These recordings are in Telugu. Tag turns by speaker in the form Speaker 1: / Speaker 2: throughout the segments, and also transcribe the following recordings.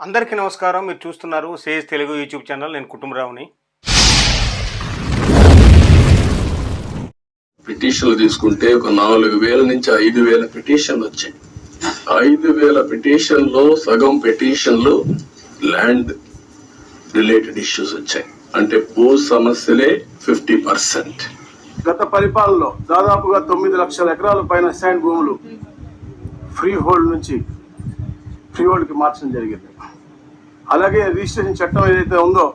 Speaker 1: అందరికీ నమస్కారం. మీరు చూస్తున్నారు సేజ్ తెలుగు యూట్యూబ్ ఛానల్. నేను కుటుంబరావుని.
Speaker 2: పిటిషన్లు తీసుకుంటే ఒక నాలుగు వేల నుంచి ఐదు వేల పిటిషన్లు వచ్చాయి. ఐదు వేల పిటిషన్లో సగం పిటిషన్లు ల్యాండ్ రిలేటెడ్ ఇష్యూస్ వచ్చాయి. అంటే భూ సమస్యలే ఫిఫ్టీ పర్సెంట్
Speaker 3: గత పరిపాలనలో దాదాపుగా తొమ్మిది లక్షల ఎకరాల పైన శాండ్ భూములు ఫ్రీ హోల్డ్ నుంచి ఫ్రీ హోల్డ్కి మార్చడం జరిగింది. అలాగే రిజిస్ట్రేషన్ చట్టం ఏదైతే ఉందో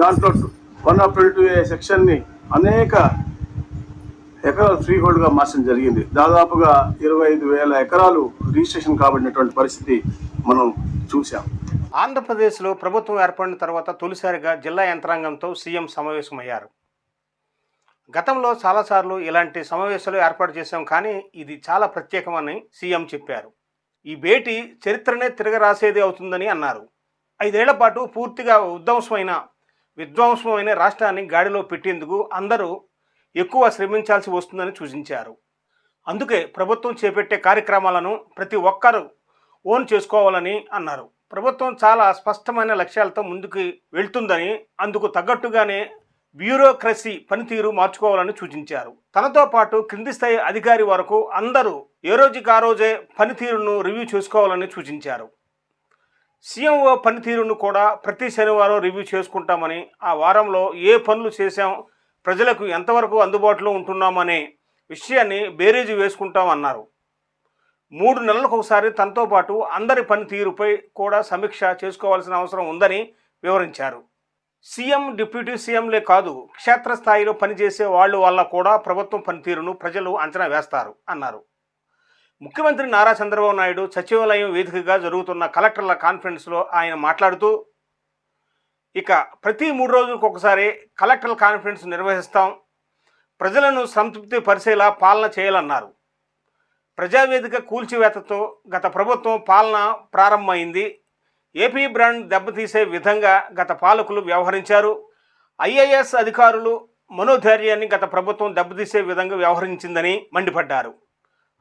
Speaker 3: దాంట్లో one of twenty two A సెక్షన్ని అనేక ఎకరాలు ఫ్రీ హోల్డ్గా మార్చడం జరిగింది. దాదాపుగా ఇరవై ఐదు వేల ఎకరాలు రిజిస్ట్రేషన్ కాబడినటువంటి పరిస్థితి మనం చూసాం
Speaker 1: ఆంధ్రప్రదేశ్లో ప్రభుత్వం ఏర్పడిన తర్వాత తొలిసారిగా జిల్లా యంత్రాంగంతో సీఎం సమావేశమయ్యారు. గతంలో చాలాసార్లు ఇలాంటి సమావేశాలు ఏర్పాటు చేశాం కానీ ఇది చాలా ప్రత్యేకమని సీఎం చెప్పారు. ఈ భేటీ చరిత్రనే తిరగరాసేది అవుతుందని అన్నారు. ఐదేళ్ళ పాటు పూర్తిగా ఉద్వంసమైన విధ్వంసమైన రాష్ట్రాన్ని గాడిలో పెట్టేందుకు అందరూ ఎక్కువ శ్రమించాల్సి వస్తుందని సూచించారు. అందుకే ప్రభుత్వం చేపట్టే కార్యక్రమాలను ప్రతి ఒక్కరూ ఓన్ చేసుకోవాలని అన్నారు. ప్రభుత్వం చాలా స్పష్టమైన లక్ష్యాలతో ముందుకు వెళ్తుందని అందుకు తగ్గట్టుగానే బ్యూరోక్రసీ పనితీరు మార్చుకోవాలని సూచించారు. తనతో పాటు క్రింది స్థాయి అధికారి వరకు అందరూ ఏ రోజుకి ఆ రోజే పనితీరును రివ్యూ చేసుకోవాలని సూచించారు. సీఎంఓ పనితీరును కూడా ప్రతి శనివారం రివ్యూ చేసుకుంటామని ఆ వారంలో ఏ పనులు చేశాం ప్రజలకు ఎంతవరకు అందుబాటులో ఉంటున్నామనే విషయాన్ని బేరీజు వేసుకుంటామన్నారు. మూడు నెలలకు ఒకసారి తనతో పాటు అందరి పనితీరుపై కూడా సమీక్ష చేసుకోవాల్సిన అవసరం ఉందని వివరించారు. సీఎం డిప్యూటీ సీఎంలే కాదు క్షేత్రస్థాయిలో పనిచేసే వాళ్ళు వల్ల కూడా ప్రభుత్వం పనితీరును ప్రజలు అంచనా వేస్తారు అన్నారు. ముఖ్యమంత్రి నారా చంద్రబాబు నాయుడు సచివాలయం వేదికగా జరుగుతున్న కలెక్టర్ల కాన్ఫరెన్స్లో ఆయన మాట్లాడుతూ ఇక ప్రతి మూడు రోజులకు ఒకసారి కలెక్టర్ల కాన్ఫరెన్స్ నిర్వహిస్తాం ప్రజలను సంతృప్తి పరిచేలా పాలన చేయాలన్నారు. ప్రజావేదిక కూల్చివేతతో గత ప్రభుత్వం పాలన ప్రారంభమైంది. ఏపీ బ్రాండ్ దెబ్బతీసే విధంగా గత పాలకులు వ్యవహరించారు. ఐఏఎస్ అధికారులు మనోధైర్యాన్ని గత ప్రభుత్వం దెబ్బతీసే విధంగా వ్యవహరించిందని మండిపడ్డారు.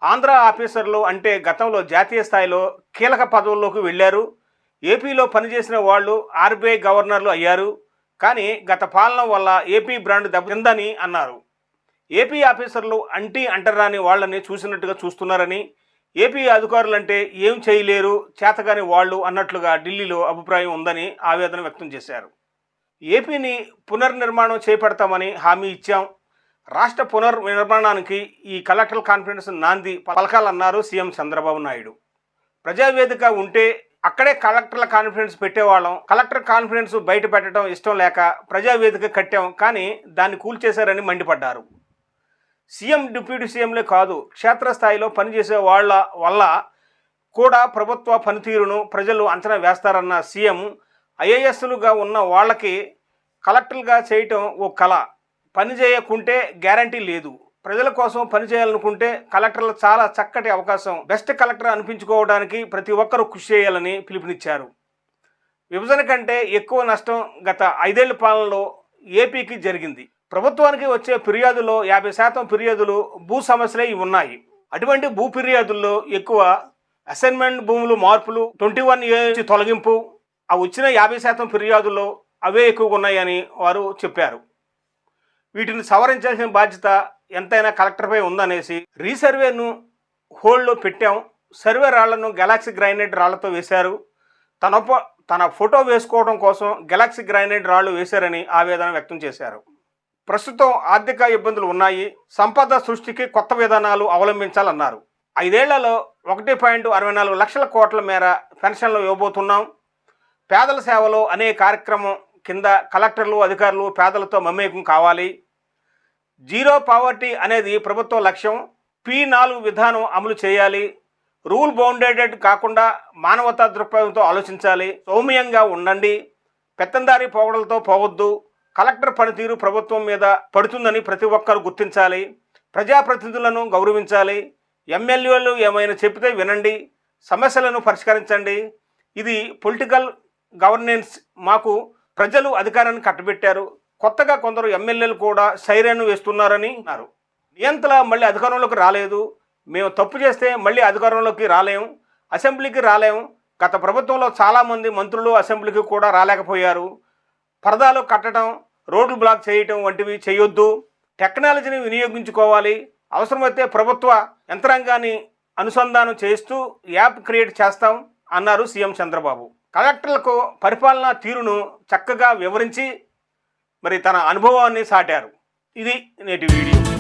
Speaker 1: ఆంధ్ర ఆఫీసర్లు అంటే గతంలో జాతీయ స్థాయిలో కీలక పదవుల్లోకి వెళ్ళారు. ఏపీలో పనిచేసిన వాళ్ళు ఆర్బీఐ గవర్నర్లు అయ్యారు. కానీ గత పాలన వల్ల ఏపీ బ్రాండ్ దెబ్బతిందని అన్నారు. ఏపీ ఆఫీసర్లు అంటీ అంటరాని వాళ్ళని చూసినట్టుగా చూస్తున్నారని ఏపీ అధికారులంటే ఏం చేయలేరు చేతగాని వాళ్ళు అన్నట్లుగా ఢిల్లీలో అభిప్రాయం ఉందని ఆవేదన వ్యక్తం చేశారు. ఏపీని పునర్నిర్మాణం చేపడతామని హామీ ఇచ్చాం. రాష్ట్ర పునర్నిర్మాణానికి ఈ కలెక్టర్ కాన్ఫరెన్స్ నాంది పలకాలన్నారు సీఎం చంద్రబాబు నాయుడు. ప్రజావేదిక ఉంటే అక్కడే కలెక్టర్ల కాన్ఫరెన్స్ పెట్టేవాళ్ళం. కలెక్టర్ కాన్ఫరెన్స్ బయట పెట్టడం ఇష్టం లేక ప్రజావేదిక కట్టాం. కానీ దాన్ని కూల్చేశారని మండిపడ్డారు. సీఎం డిప్యూటీ సీఎంలే కాదు క్షేత్రస్థాయిలో పనిచేసే వాళ్ళ వల్ల కూడా ప్రభుత్వ పనితీరును ప్రజలు అంచనా వేస్తారన్న సీఎం ఐఏఎస్లుగా ఉన్న వాళ్ళకి కలెక్టర్గా చేయటం ఓ కళ పని చేయకుంటే గ్యారంటీ లేదు. ప్రజల కోసం పని చేయాలనుకుంటే కలెక్టర్లు చాలా చక్కటి అవకాశం బెస్ట్ కలెక్టర్ అనిపించుకోవడానికి ప్రతి ఒక్కరూ కృషి చేయాలని పిలుపునిచ్చారు. విభజన కంటే ఎక్కువ నష్టం గత ఐదేళ్ళ పాలనలో ఏపీకి జరిగింది. ప్రభుత్వానికి వచ్చే ఫిర్యాదుల్లో యాభై శాతం ఫిర్యాదులు భూ సమస్యలే ఇవి ఉన్నాయి. అటువంటి భూ ఫిర్యాదుల్లో ఎక్కువ అసైన్మెంట్ భూములు మార్పులు ట్వంటీ వన్ ఏ తొలగింపు ఆ వచ్చిన యాభై శాతం ఫిర్యాదుల్లో అవే ఎక్కువగా ఉన్నాయని వారు చెప్పారు. వీటిని సవరించాల్సిన బాధ్యత ఎంతైనా కలెక్టర్పై ఉందనేసి రీసర్వేను హోల్డ్లో పెట్టాం. సర్వే రాళ్ళను గెలాక్సీ గ్రైనైట్ రాళ్ళతో వేశారు. తన తన ఫోటో వేసుకోవడం కోసం గెలాక్సీ గ్రైనైట్ రాళ్ళు వేశారని ఆవేదన వ్యక్తం చేశారు. ప్రస్తుతం ఆర్థిక ఇబ్బందులు ఉన్నాయి సంపద సృష్టికి కొత్త విధానాలు అవలంబించాలన్నారు. ఐదేళ్ళలో ఒకటి పాయింట్ అరవై నాలుగు లక్షల కోట్ల మేర పెన్షన్లు ఇవ్వబోతున్నాం. పేదల సేవలో అనే కార్యక్రమం కింద కలెక్టర్లు అధికారులు పేదలతో మమేకం కావాలి. జీరో పావర్టీ అనేది ప్రభుత్వ లక్ష్యం. పి నాలుగు విధానం అమలు చేయాలి. రూల్ బౌండెడెడ్ కాకుండా మానవతా దృక్పథంతో ఆలోచించాలి. సౌమ్యంగా ఉండండి. పెత్తందారి పోగడలతో పోవద్దు. కలెక్టర్ పనితీరు ప్రభుత్వం మీద పడుతుందని ప్రతి ఒక్కరు గుర్తించాలి. ప్రజాప్రతినిధులను గౌరవించాలి. ఎమ్మెల్యేలు ఏమైనా చెప్తే వినండి. సమస్యలను పరిష్కరించండి. ఇది పొలిటికల్ గవర్నెన్స్ మాకు ప్రజలు అధికారాన్ని కట్టబెట్టారు. కొత్తగా కొందరు ఎమ్మెల్యేలు కూడా సైరన్ వేస్తున్నారని అన్నారు. నియంత్రణ మళ్ళీ అధికారంలోకి రాలేదు. మేము తప్పు చేస్తే మళ్ళీ అధికారంలోకి రాలేం. అసెంబ్లీకి రాలేం. గత ప్రభుత్వంలో చాలామంది మంత్రులు అసెంబ్లీకి కూడా రాలేకపోయారు. పరదాలు కట్టడం రోడ్లు బ్లాక్ చేయటం వంటివి చేయొద్దు. టెక్నాలజీని వినియోగించుకోవాలి. అవసరమైతే ప్రభుత్వ యంత్రాంగాన్ని అనుసంధానం చేస్తూ యాప్ క్రియేట్ చేస్తాం అన్నారు సీఎం చంద్రబాబు. కలెక్టర్లకు పరిపాలనా తీరును చక్కగా వివరించి మరి తన అనుభవాన్ని సాటారు. ఇది నేటి వీడియో.